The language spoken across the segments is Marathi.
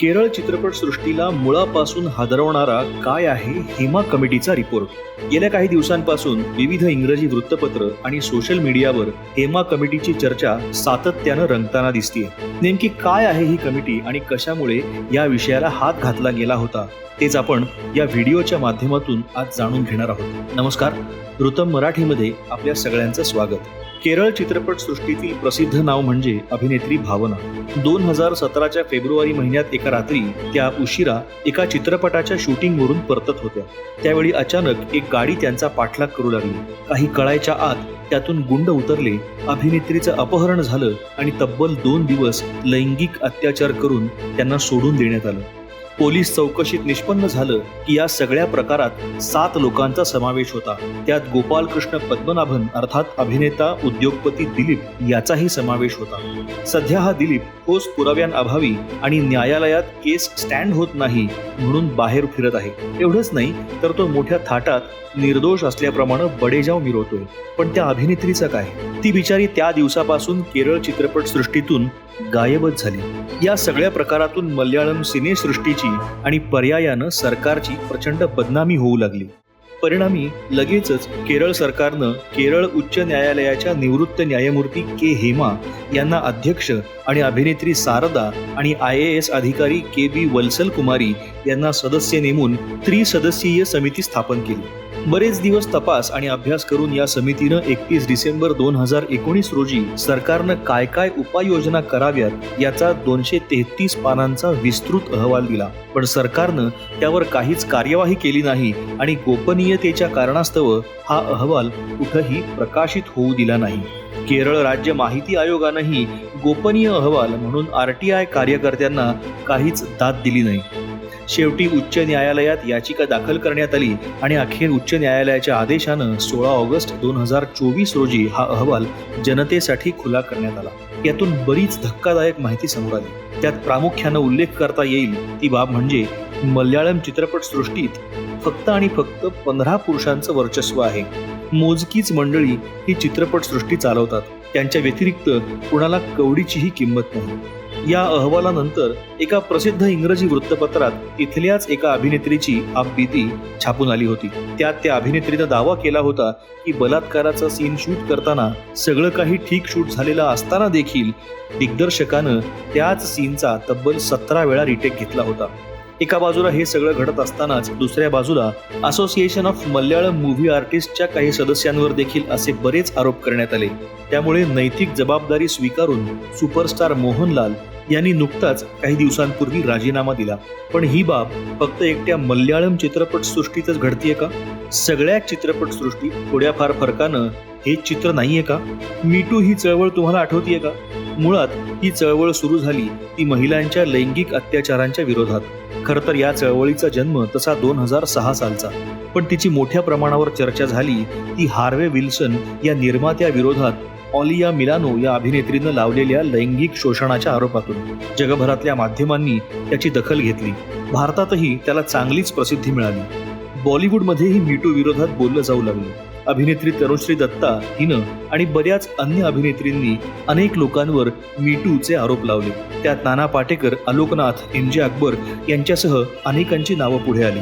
केरळ चित्रपटसृष्टीला मुळापासून हादरवणारा काय आहे हेमा कमिटीचा रिपोर्ट. गेल्या काही दिवसांपासून विविध इंग्रजी वृत्तपत्र आणि सोशल मीडियावर हेमा कमिटीची चर्चा सातत्यानं रंगताना दिसतीये. नेमकी काय आहे ही कमिटी आणि कशामुळे या विषयाला हात घातला गेला होता तेच आपण या व्हिडिओच्या माध्यमातून आज जाणून घेणार आहोत. नमस्कार ऋतम मराठीमध्ये आपल्या सगळ्यांचं स्वागत. केरळ चित्रपटसृष्टीतील प्रसिद्ध नाव म्हणजे अभिनेत्री भावना. दोन हजार सतराच्या फेब्रुवारी महिन्यात एका रात्री त्या उशिरा एका चित्रपटाच्या शूटिंगवरून परतत होत्या. त्यावेळी अचानक एक गाडी त्यांचा पाठलाग करू लागली. काही कळायच्या आत त्यातून गुंड उतरले. अभिनेत्रीचं अपहरण झालं आणि तब्बल दोन दिवस लैंगिक अत्याचार करून त्यांना सोडून देण्यात आलं. पोलीस चौकशीत निष्पन्न झालं की या सगळ्या प्रकारात सात लोकांचा समावेश होता. त्यात गोपालकृष्ण पद्मनाभन अर्थात अभिनेता उद्योगपती दिलीप याचाही समावेश होता. सध्या हा दिलीप ठोस पुराव्यांअभावी आणि न्यायालयात केस स्टँड होत नाही म्हणून बाहेर फिरत आहे. एवढंच नाही तर तो मोठ्या थाटात निर्दोष असल्याप्रमाणे बडेजाव मिरवतोय. पण त्या अभिनेत्रीचं काय? ती बिचारी त्या दिवसापासून केरळ चित्रपटसृष्टीतून गायबच झाली. या सगळ्या प्रकारातून मल्याळम सिनेसृष्टीची आणि पर्यायानं सरकारची प्रचंड बदनामी होऊ लागली. परिणामी लगेचच केरळ सरकारनं केरळ उच्च न्यायालयाच्या निवृत्त न्यायमूर्ती के हेमा यांना अध्यक्ष आणि अभिनेत्री सारदा आणि आय ए एस अधिकारी के बी वल्सल कुमारी यांना सदस्य नेमून त्रिसदस्यीय समिती स्थापन केली. बरेच दिवस तपास आणि अभ्यास करून या समितीनं एकतीस डिसेंबर दोन हजार एकोणीस रोजी सरकारनं काय काय उपाययोजना कराव्यात याचा दोनशे तेहतीस पानांचा विस्तृत अहवाल दिला. पण सरकारनं त्यावर काहीच कार्यवाही केली नाही आणि गोपनीयतेच्या कारणास्तव हा अहवाल कुठंही प्रकाशित होऊ दिला नाही. केरळ राज्य माहिती आयोगानंही गोपनीय अहवाल म्हणून आर टी आय कार्यकर्त्यांना काहीच दाद दिली नाही. शेवटी उच्च न्यायालयात याचिका दाखल करण्यात आली आणि अखेर उच्च न्यायालयाच्या आदेशानं सोळा ऑगस्ट दोन हजार चोवीस रोजी हा अहवाल जनतेसाठी खुला करण्यात आला. यातून बरीच धक्कादायक माहिती समोर आली. त्यात प्रामुख्यानं उल्लेख करता येईल ती बाब म्हणजे मल्याळम चित्रपटसृष्टीत फक्त आणि फक्त पंधरा पुरुषांचं वर्चस्व आहे. मोजकीच मंडळी ही चित्रपटसृष्टी चालवतात. त्यांच्या व्यतिरिक्त कुणाला कवडीचीही किंमत नाही. या अहवालानंतर एका प्रसिद्ध इंग्रजी वृत्तपत्रात इथल्याच एका अभिनेत्रीची आपबीती छापून आली होती. त्यात त्या अभिनेत्रीनं दावा केला होता की बलात्काराचा सीन शूट करताना सगळं काही ठीक शूट झालेलं असताना देखील दिग्दर्शकानं त्याच सीनचा तब्बल सतरा वेळा रिटेक घेतला होता. एका बाजूला हे सगळं घडत असतानाच दुसऱ्या बाजूला असोसिएशन ऑफ मल्याळम मूव्ही आर्टिस्टच्या काही सदस्यांवर देखील असे बरेच आरोप करण्यात आले. त्यामुळे नैतिक जबाबदारी स्वीकारून सुपरस्टार मोहनलाल यांनी नुकताच काही दिवसांपूर्वी राजीनामा दिला. पण ही बाब फक्त एकट्या मल्याळम चित्रपटसृष्टीतच घडतीये का? सगळ्या चित्रपटसृष्टीत थोड्याफार फरकानं हे चित्र नाहीये का? मीटू ही चळवळ तुम्हाला आठवतीये का? मुळात ही चळवळ सुरू झाली ती महिलांच्या लैंगिक अत्याचारांच्या विरोधात. खरं तर या चळवळीचा जन्म तसा दोन हजार सहा सालचा. पण तिची मोठ्या प्रमाणावर चर्चा झाली ती हार्वे विल्सन या निर्मात्या विरोधात ऑलिया मिलानो या अभिनेत्रीनं लावलेल्या लैंगिक शोषणाच्या आरोपातून. जगभरातल्या माध्यमांनी त्याची दखल घेतली. भारतातही त्याला चांगलीच प्रसिद्धी मिळाली. बॉलिवूडमध्येही मीटू विरोधात बोललं जाऊ लागलं. अभिनेत्री तनुश्री दत्ता हिनं आणि बऱ्याच अन्य अभिनेत्रींनी अनेक लोकांवर मीटूचे आरोप लावले. त्यात नाना पाटेकर आलोकनाथ एम जे अकबर यांच्यासह अनेकांची नावं पुढे आली.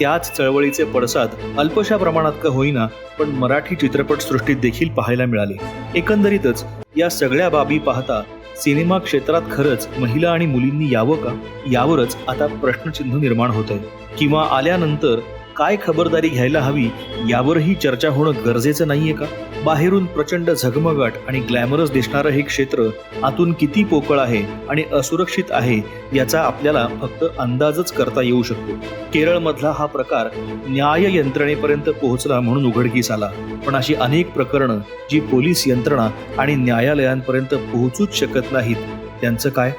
त्याच चळवळीचे पडसाद अल्पशा प्रमाणात का होईना पण मराठी चित्रपटसृष्टीत देखील पाहायला मिळाले. एकंदरीतच या सगळ्या बाबी पाहता सिनेमा क्षेत्रात खरंच महिला आणि मुलींनी यावं का? यावरच आता प्रश्नचिन्ह निर्माण होत आहे किंवा आल्यानंतर काय खबरदारी घ्यायला हवी यावरही चर्चा होणं गरजेचं नाहीये का? बाहेरून प्रचंड झगमगाट आणि ग्लॅमरस दिसणारं हे क्षेत्र आतून किती पोकळ आहे आणि असुरक्षित आहे याचा आपल्याला फक्त अंदाजच करता येऊ शकतो. केरळमधला हा प्रकार न्याय यंत्रणेपर्यंत पोहोचला म्हणून उघडकीस आला. पण अशी अनेक प्रकरणं जी पोलीस यंत्रणा आणि न्यायालयांपर्यंत पोहोचूच शकत नाहीत त्यांचं काय?